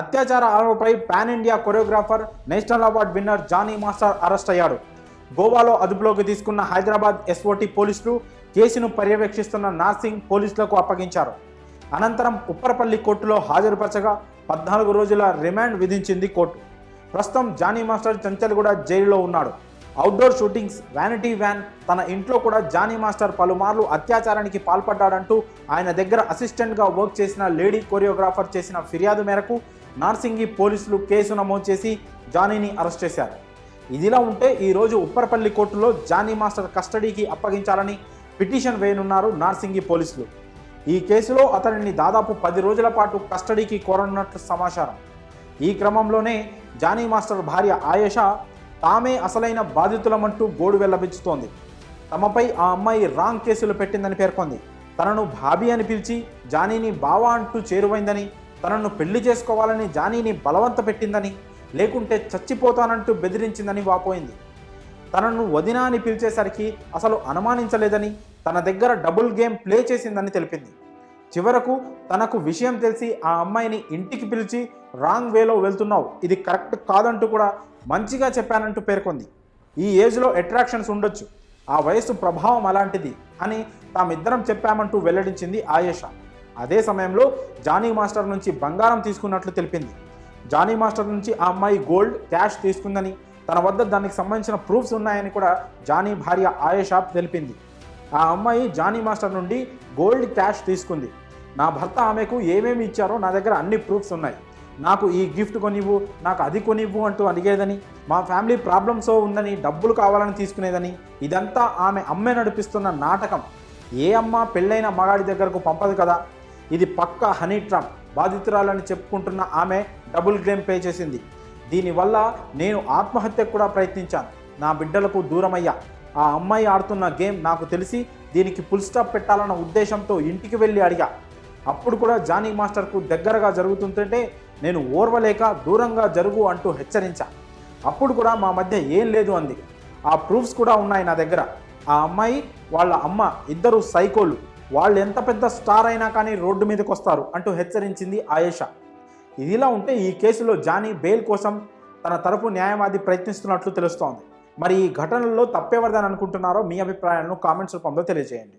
అత్యాచార ఆరోపణపై pan India choreographer national award winner Jani master arrest అయ్యాడు. గోవాలో అదుపులోకి తీసుకున్న హైదరాబాద్ ఎస్ఓటి పోలీసులు కేసును పర్యవేక్షిస్తున్న నార్సింగ్ పోలీసులకు అప్పగించారు. అనంతరం ఉప్పరపల్లి కోర్టులో హాజరుపరచగా పద్నాలుగు రోజుల రిమాండ్ విధించింది కోర్టు. ప్రస్తుతం జానీ మాస్టర్ చంచల్గూడ జైలులో ఉన్నాడు. అవుట్డోర్ షూటింగ్స్ వ్యానిటీ వ్యాన్ తన ఇంట్లో కూడా జానీ మాస్టర్ పలుమార్లు అత్యాచారానికి పాల్పడ్డాడంటూ ఆయన దగ్గర అసిస్టెంట్గా వర్క్ చేసిన లేడీ కొరియోగ్రాఫర్ చేసిన ఫిర్యాదు మేరకు నార్సింగి పోలీసులు కేసు నమోదు చేసి జానీని అరెస్ట్ చేశారు. ఇదిలా ఉంటే ఈరోజు ఉప్పరపల్లి కోర్టులో జానీ మాస్టర్ కస్టడీకి అప్పగించాలని పిటిషన్ వేయనున్నారు నార్సింగి పోలీసులు. ఈ కేసులో అతనిని దాదాపు పది రోజుల పాటు కస్టడీకి కోరనున్నట్లు సమాచారం. ఈ క్రమంలోనే జానీ మాస్టర్ భార్య ఆయేషా తామే అసలైన బాధితులమంటూ గోడు వెల్లబించుతోంది. తమపై ఆ అమ్మాయి రాంగ్ కేసులు పెట్టిందని పేర్కొంది. తనను భాబీ అని పిలిచి జానీని బావా అంటూ చేరువైందని తనను పెళ్ళి చేసుకోవాలని జానీని బలవంత పెట్టిందని లేకుంటే చచ్చిపోతానంటూ బెదిరించిందని వాపోయింది. తనను వదిన అని పిలిచేసరికి అసలు అనుమానించలేదని తన దగ్గర డబుల్ గేమ్ ప్లే చేసిందని తెలిపింది. చివరకు తనకు విషయం తెలిసి ఆ అమ్మాయిని ఇంటికి పిలిచి రాంగ్ వేలో వెళ్తున్నావు ఇది కరెక్ట్ కాదంటూ కూడా మంచిగా చెప్పానంటూ పేర్కొంది. ఈ ఏజ్లో అట్రాక్షన్స్ ఉండొచ్చు ఆ వయస్సు ప్రభావం అలాంటిది అని తామిద్దరం చెప్పామంటూ వెల్లడించింది ఆయేషా. అదే సమయంలో జానీ మాస్టర్ నుంచి బంగారం తీసుకున్నట్లు తెలిపింది. జానీ మాస్టర్ నుంచి ఆ అమ్మాయి గోల్డ్ క్యాష్ తీసుకుందని తన వద్ద దానికి సంబంధించిన ప్రూఫ్స్ ఉన్నాయని కూడా జానీ భార్య ఆయేషా తెలిపింది. ఆ అమ్మాయి జానీ మాస్టర్ నుండి గోల్డ్ క్యాష్ తీసుకుంది. నా భర్త ఆమెకు ఏమేమి ఇచ్చారో నా దగ్గర అన్ని ప్రూఫ్స్ ఉన్నాయి. నాకు ఈ గిఫ్ట్ కొనివ్వు నాకు అది కొనివ్వు అంటూ అడిగేదని మా ఫ్యామిలీ ప్రాబ్లమ్స్ ఉందని డబ్బులు కావాలని తీసుకునేదని ఇదంతా ఆమె అమ్మే నడిపిస్తున్న నాటకం. ఏ అమ్మ పెళ్ళైన మగాడి దగ్గరకు పంపదు కదా? ఇది పక్క హనీ ట్రాప్ బాధితురాలని చెప్పుకుంటున్న ఆమె డబుల్ క్లెయిమ్ పే చేసింది. దీనివల్ల నేను ఆత్మహత్యకు కూడా ప్రయత్నించాను. నా బిడ్డలకు దూరమయ్యా. ఆ అమ్మాయి ఆడుతున్న గేమ్ నాకు తెలిసి దీనికి ఫుల్ స్టాప్ పెట్టాలన్న ఉద్దేశంతో ఇంటికి వెళ్ళి అడిగా. అప్పుడు కూడా జానీ మాస్టర్కు దగ్గరగా జరుగుతుంటే నేను ఓర్వలేక దూరంగా జరుగు అంటూ హెచ్చరించా. అప్పుడు కూడా మా మధ్య ఏం లేదు అంది. ఆ ప్రూఫ్స్ కూడా ఉన్నాయి నా దగ్గర. ఆ అమ్మాయి వాళ్ళ అమ్మ ఇద్దరు సైకోలు. వాళ్ళు ఎంత పెద్ద స్టార్ అయినా కానీ రోడ్డు మీదకి వస్తారు అంటూ హెచ్చరించింది ఆయేషా. ఇదిలా ఉంటే ఈ కేసులో జానీ బెయిల్ కోసం తన తరపు న్యాయవాది ప్రయత్నిస్తున్నట్లు తెలుస్తోంది. మరి ఈ ఘటనలో తప్పేవరదని అనుకుంటున్నారో మీ అభిప్రాయాలను కామెంట్స్ రూపంలో తెలియజేయండి.